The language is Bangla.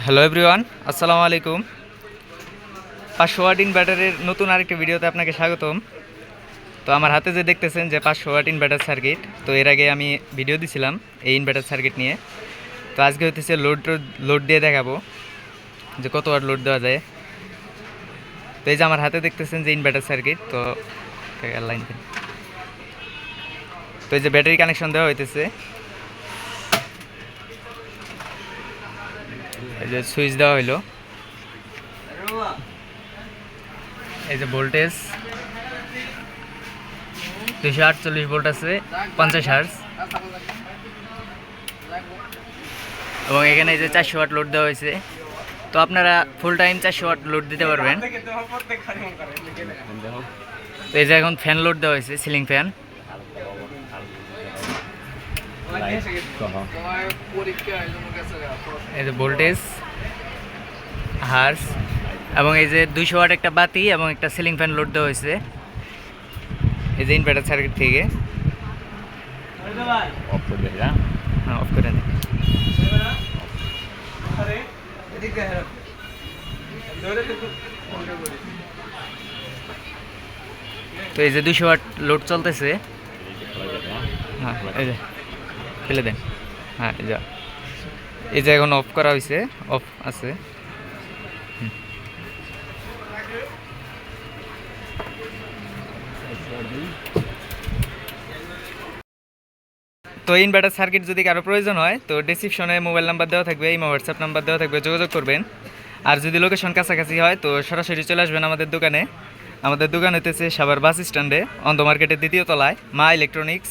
হ্যালো এভরিওয়ান আসসালামু আলাইকুম। পাঁচশো ওয়াট ইনভার্টারের নতুন আরেকটি ভিডিওতে আপনাকে স্বাগতম। তো আমার হাতে যে দেখতেছেন যে পাঁচশো ওয়াট ইনভার্টার সার্কিট, তো এর আগে আমি ভিডিও দিছিলাম এই ইনভার্টার সার্কিট নিয়ে। তো আজকে হতেছে লোড লোড দিয়ে দেখাবো যে কত ওয়াট লোড দেওয়া যায়। তো এই যে আমার হাতে দেখতেছেন যে ইনভার্টার সার্কিট, তো লাইন তো এই যে ব্যাটারি কানেকশন দেওয়া হইতেছে। এই যে সুইচ দেওয়া হইল। এই যে ভোল্টেজ। দুশো আটচল্লিশ ভোল্ট আছে, পঞ্চাশ হার্স এবং এখানে এই যে চারশো ওয়াট লোড দেওয়া হয়েছে। তো আপনারা ফুল টাইম চারশো ওয়াট লোড দিতে পারবেন। এই যে এখন ফ্যান লোড দেওয়া হয়েছে সিলিং ফ্যান এই যে ভোল্টেজ হার্স এবং এই যে দুইশো ওয়াট একটা বাতি এবং একটা সিলিং ফ্যান লোড দেওয়া হয়েছে। এই যে ইনভার্টার সার্কিট থেকে। অফ করে দেয় হ্যাঁ? হ্যাঁ অফ করে দিন তো এই যে দুশো ওয়াট লোড চলতেছে। হ্যাঁ এই যে। ফেলে দেন। হ্যাঁ যা। এই যে এখন অফ করা হয়েছে অফ আছে। তো ইনভার্টার সার্কিট যদি কারও প্রয়োজন হয়, তো ডিসক্রিপশনে মোবাইল নাম্বার দেওয়া থাকবে এই হোয়াটসঅ্যাপ নাম্বার দেওয়া থাকবে, যোগাযোগ করবেন। আর যদি লোকেশন কাছাকাছি হয়, তো সরাসরি চলে আসবেন আমাদের দোকানে। আমাদের দোকান হইতেছে সাভার বাস স্ট্যান্ডে, অন্ধ মার্কেটের দ্বিতীয় তলায়, মা ইলেকট্রনিক্স